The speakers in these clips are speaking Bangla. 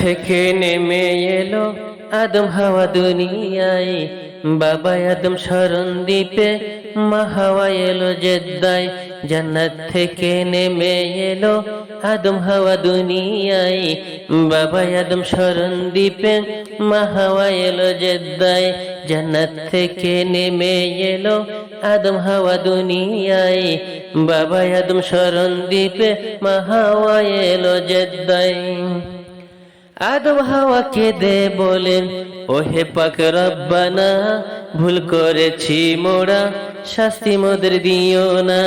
থেকে নেমে এলো আদম হাওয়া দুনিয়ায়। বাবা আদম শরণ দ্বীপে মা হাওয়া এলো জেদ্দায়। জান্নাত থেকে নেমে এলো আদম হাওয়া দুনিয়ায়। বাবা আদম শরণ দ্বীপে মা হাওয়া এলো জেদ্দায়। জান্নাত থেকে নেমে এলো আদম হাওয়া দুনিয়ায়। বাবা আদম শরণ দ্বীপে মা হাওয়া এলো জেদ্দায়। আদম হাওয়াকে দে বলেন, ওহে পাক রব্বানা, ভুল করেছি মোরা, শাস্তি মোদের দিও না।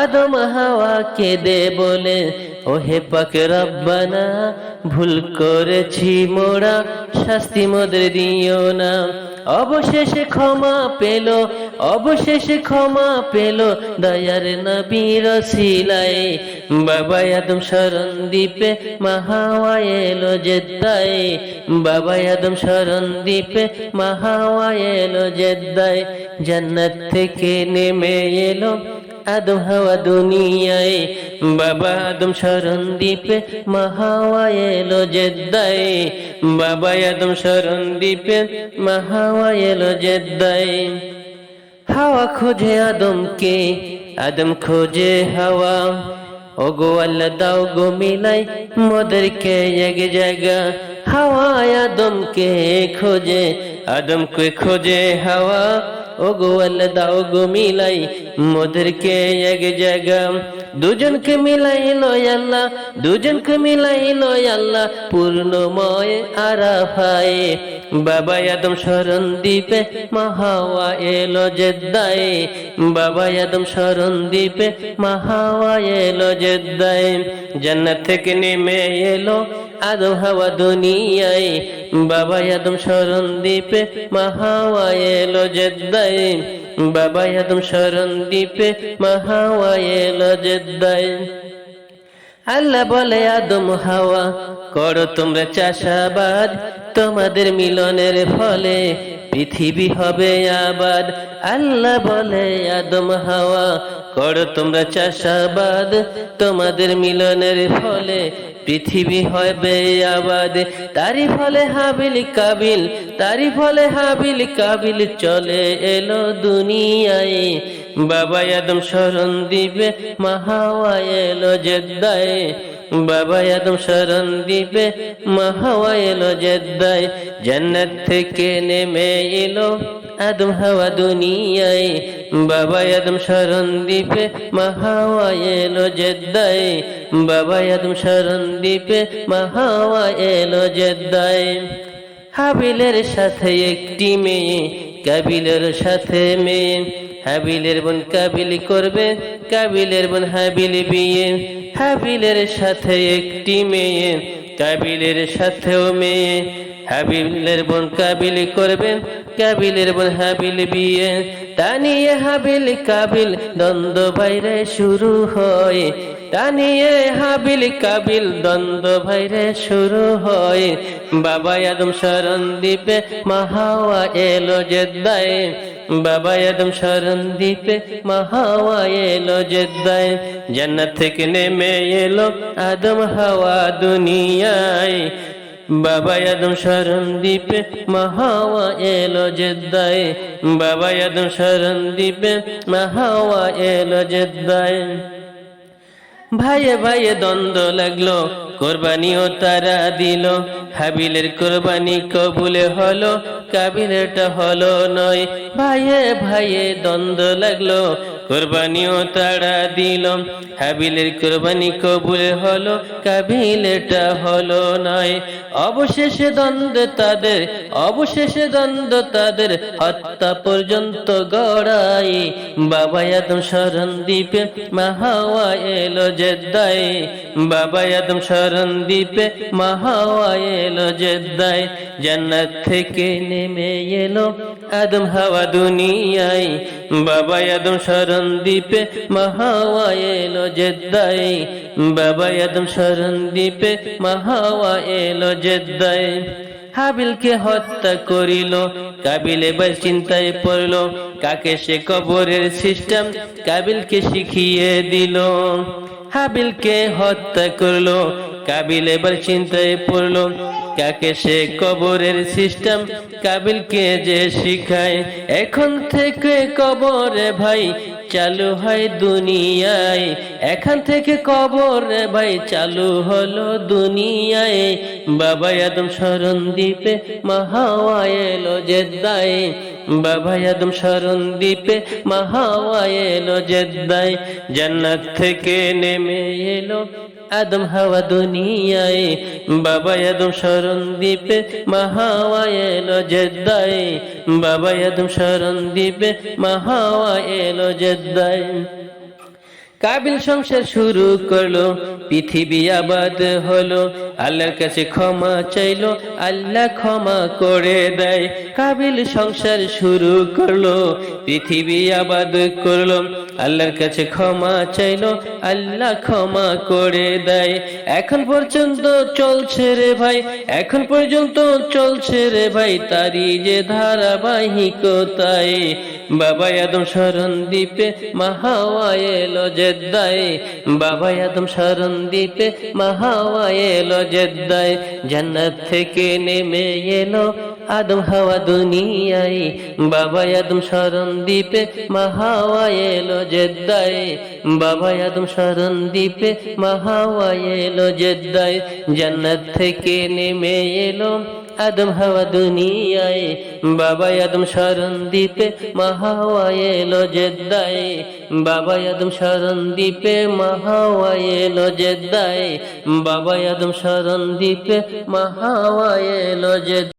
আদম হাওয়াকে দে বলে ওহে পাক রব্বানা, ভুল করেছি মোরা, শাস্তি মোদের দিও না। অবশেষে ক্ষমা পেল অবশেষে ক্ষমা পেল দয়ার নবীর সিলাই বাবা আদম শরণ দ্বীপে মাহাওয়া এলো জেদ্দায়। বাবা আদম শরণ দ্বীপে মাহাওয়া এলো জেদ্দায়। জান্নাত থেকে নেমে এলো আদম হাওয়া দুনিয়ায়। বাবা আদম শরণ দ্বীপে মাহাওয়া এলো জেদ্দায়। বাবা আদম শরণ দ্বীপে মাহাওয়া এলো জেদ্দায়। হাওয়া খোঁজে আদমকে আদম খোঁজে হাওয়া ও গো আল্লাহ দাও গো মিলাই মোদেরকে এক জায়গা হাওয়া আদমকে খোঁজে আদমকে খোঁজে হাওয়া ও আল্লাহ দাও গো মিলাই, মোদেরকে এক জায়গা। দুজনকে মিলাইলো আল্লাহ, দুজনকে মিলাইলো আল্লাহ, পূর্ণময় আরাফায়। বাবা আদম শরণ দ্বীপে, মাহাওয়া এলো জেদ্দায়। বাবা আদম শরণ দ্বীপে, মাহাওয়া এলো জেদ্দায়। জান্নাত থেকে নেমে এলো আদম হাওয়া দুনিয়ায়, বাবা আদম শরণ দ্বীপে মাহাওয়া এলো জেদ্দায়। বাবা আদম শরণ দ্বীপে মাহাওয়া এলো জেদ্দায়। আল্লাহ বলে, আদম হাওয়া, করো তোমরা চাষাবাদ, তোমাদের মিলনের ফলে পৃথিবী হবে আবাদ। আল্লাহ বলে, আদম হাওয়া, করো তোমরা চাষাবাদ, তোমাদের মিলনের ফলে পৃথিবী হবে আবাদ তারি ফলে হাবিল কাবিল তারি ফলে হাবিল কাবিল চলে এলো দুনিয়ায়। বাবা আদম শরণ দিবে মাহাওয়া এলো জেদ্দায়। বাবা আদম শরণ দিবে মাহাওয়া এলো জেদ্দায়, জান্নাত থেকে নেমে এলো আদম হাওয়া দুনিয়ায়। বাবা আদম শরণ দিবে মাহাওয়া এলো জেদ্দায়। বাবা আদম শরণ দিবে মাহাওয়া এলো জেদ্দায়। হাবিলের সাথে একটি মেয়ে, কাবিলের সাথে মেয়ে। হাবিলের বোন কাবিল করবে, কাবিলের বোন হাবিল বিয়ে। হাবিলের সাথে একটি মেয়ে, কাবিলের সাথেও মেয়ে। হাবিলের বোন কাবিল করবেন কাবিলের বোন হাবিল বিয়ে। তা নিয়ে হাবিল কাবিল দ্বন্দ্ব বাইরে শুরু হয়। তা নিয়ে হাবিল কাবিল দ্বন্দ্ব বাইরে শুরু হয়। বাবা আদম শরণ দ্বীপে মাহাওয়া এলো জেদ্দায়। বাবা আদম শরণ দ্বীপে মাহাওয়া এলো জেদ্দায়। জান্নাত থেকে নেমে এলো আদম হাওয়া দুনিয়ায়। বাবা আদম শরণ দ্বীপে মাহাওয়া এলো জেদ্দায়। বাবা আদম শরণ দ্বীপে মাহাওয়া এলো জেদ্দায়। ভাইয়ে ভাইয়ে দ্বন্দ্ব লাগল, কোরবানিও তারা দিল। হাবিলের কোরবানি কবুলে হলো, কাবিলেরটা হলো নয়। ভাইয়ে ভাইয়ে দ্বন্দ্ব লাগল কোরবানিও তারা দিল। হাবিলের কোরবানি কবুলে হলো, কাবিলেরটা হলো নয়। অবশেষে দ্বন্দ্ব তাদের, অবশেষে দ্বন্দ্ব তাদের, হত্যা পর্যন্ত গড়াই। বাবা আদম শরণ দ্বীপে মাহাওয়া এলো জেদ্দায়। বাবা আদম শরণ দ্বীপে মাহাওয়া এলো জেদ্দায়। জান্নাত থেকে নেমে এলো আদম হাওয়া দুনিয়ায়। বাবা আদম শরণ দ্বীপে মাহাওয়া এলো জেদ্দায় বাবা আদম শরণ দ্বীপে মাহাওয়া এলো জেদ্দায় হাবিলকে হত্যা করিল কাবিলে এবার চিন্তায় পড়ল কাকে সে কবরের সিস্টেম কাবিলকে শিখিয়ে দিল হাবিলকে হত্যা করল কাবিল এবার চিন্তায় পড়ল কাকে সে কবরের সিস্টেম কাবিলকে যে শিখায় এখন থেকে কবরে ভাই চালু হয় দুনিয়ায়। এখান থেকে কবরে ভাই, চালু হলো দুনিয়ায়। বাবা আদম শরণ দ্বীপে মাহাওয়া এলো জেদ্দায়। বাবা আদম শরণ দ্বীপে মাহাওয়া এলো জেদ্দায়। জান্নাত থেকে নেমে এলো আদম হাওয়া দুনিয়ায়, বাবা আদম শরণ দ্বীপে মাহাওয়া এলো জেদ্দায়, বাবা আদম শরণ দ্বীপে মাহাওয়া এলো জেদ্দায়। কাবিল সংসার শুরু করল, পৃথিবী আবাদ হলো, আল্লাহর কাছে ক্ষমা চাইলো, আল্লাহ ক্ষমা করে দেয়। কাবিল সংসার শুরু করল, পৃথিবী আবাদ করল। আল্লাহর কাছে ক্ষমা চাইলো, আল্লাহ ক্ষমা করে দেয়। এখন পর্যন্ত চলছে রে ভাই, এখন পর্যন্ত চলছে রে ভাই তারি যে ধারাবাহিকতায়। বাবা আদম শরণ দ্বীপে মাহাওয়া এলো জেদ্দায়। বাবা আদম শরণ দ্বীপে মাহাওয়া এলো জেদ্দায়। জান্নাত থেকে নেমে এলো আদম হাওয়া দুনিয়ায়, বাবা আদম শরণ দ্বীপে মাহাওয়া এলো জেদ্দায়। বাবা আদম শরণ দ্বীপে মাহাওয়া এলো জেদ্দায়। জান্নাত থেকে নেমে এলো আদম হাওয়া দুনিয়ায়, বাবা আদম শরণ দ্বীপে মাহাওয়া এলো জেদ্দায়। বাবা আদম শরণ দ্বীপে মাহাওয়া এলো জেদ্দায়। বাবা আদম শরণ দ্বীপে মাহাওয়া এলো জেদ্দায়।